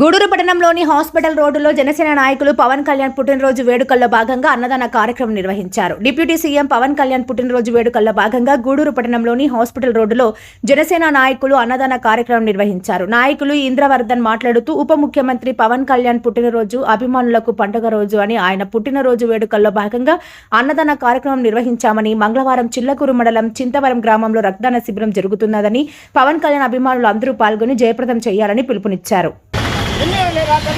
గూడూరు పట్టణంలోని హాస్పిటల్ రోడ్డులో జనసేన నాయకులు పవన్ కళ్యాణ్ పుట్టినరోజు వేడుకల్లో భాగంగా అన్నదాన కార్యక్రమం నిర్వహించారు. డిప్యూటీ సీఎం పవన్ కళ్యాణ్ పుట్టినరోజు వేడుకల్లో భాగంగా గూడూరు పట్టణంలోని హాస్పిటల్ రోడ్డులో జనసేన నాయకులు అన్నదాన కార్యక్రమం నిర్వహించారు. నాయకులు ఇంద్రవర్ధన్ మాట్లాడుతూ ఉప ముఖ్యమంత్రి పవన్ కళ్యాణ్ పుట్టినరోజు అభిమానులకు పండుగ రోజు అని ఆయన పుట్టినరోజు వేడుకల్లో భాగంగా అన్నదాన కార్యక్రమం నిర్వహించామని మంగళవారం చిల్లకూరు మండలం చింతవరం గ్రామంలో రక్తదాన శిబిరం జరుగుతున్నదని పవన్ కళ్యాణ్ అభిమానులు అందరూ పాల్గొని జయప్రదం చేయాలని పిలుపునిచ్చారు. లేదంటే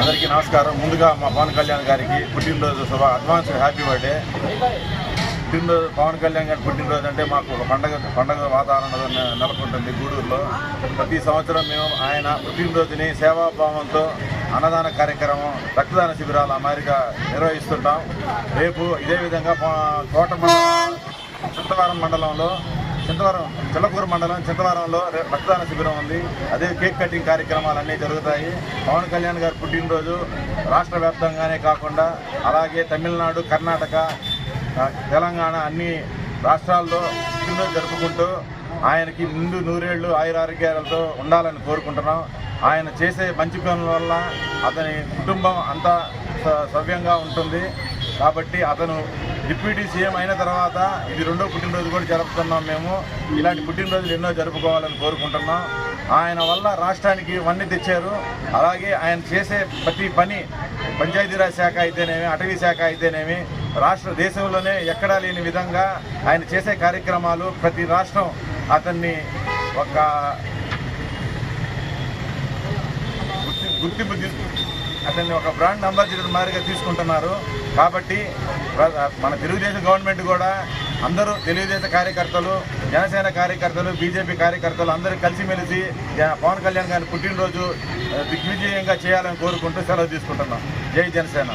అందరికీ నమస్కారం. ముందుగా మా పవన్ కళ్యాణ్ గారికి పుట్టినరోజు శుభ అడ్వాన్స్ హ్యాపీ బర్త్డే పుట్టినరోజు పవన్ కళ్యాణ్ గారి పుట్టినరోజు అంటే మాకు ఒక పండగ పండగ వాతావరణం నెలకొంటుంది గూడూరులో. ప్రతి సంవత్సరం మేము ఆయన పుట్టినరోజుని సేవాభావంతో అన్నదాన కార్యక్రమం రక్తదాన శిబిరాలు అమెరికా నిర్వహిస్తుంటాం. రేపు ఇదే విధంగా కోట మండలం మండలంలో చింతవరం చిల్లకూరు మండలం చింతవరంలో రే- రక్తదాన శిబిరం ఉంది. అదే కేక్ కటింగ్ కార్యక్రమాలు అన్నీ జరుగుతాయి. పవన్ కళ్యాణ్ గారు పుట్టినరోజు రాష్ట్ర వ్యాప్తంగానే కాకుండా అలాగే తమిళనాడు కర్ణాటక తెలంగాణ అన్ని రాష్ట్రాల్లో పుట్టినరోజు జరుపుకుంటూ ఆయనకి ముందు నూరేళ్ళు ఆయురారోగ్యాలతో ఉండాలని కోరుకుంటున్నాం. ఆయన చేసే మంచి పనుల వల్ల అతని కుటుంబం అంతా స- సవ్యంగా ఉంటుంది. కాబట్టి అతను డిప్యూటీ సీఎం అయిన తర్వాత ఇది రెండో పుట్టినరోజు కూడా జరుపుతున్నాం మేము. ఇలాంటి పుట్టినరోజులు ఎన్నో జరుపుకోవాలని కోరుకుంటున్నాం. ఆయన వల్ల రాష్ట్రానికి వన్నీ తెచ్చారు. అలాగే ఆయన చేసే ప్రతి పని పంచాయతీరాజ్ శాఖ అయితేనేమి అటవీ శాఖ అయితేనేమి రాష్ట్ర దేశంలోనే ఎక్కడా లేని విధంగా ఆయన చేసే కార్యక్రమాలు ప్రతి రాష్ట్రం అతన్ని ఒక గుర్తింపు అతన్ని ఒక బ్రాండ్ అంబాసిడర్ మాదిరిగా తీసుకుంటున్నారు. కాబట్టి మన తెలుగుదేశం గవర్నమెంట్ కూడా అందరూ తెలుగుదేశం కార్యకర్తలు జనసేన కార్యకర్తలు బీజేపీ కార్యకర్తలు అందరూ కలిసిమెలిసి పవన్ కళ్యాణ్ గారి పుట్టినరోజు దిగ్విజయంగా చేయాలని కోరుకుంటూ సెలవు తీసుకుంటున్నాం. జై జనసేన.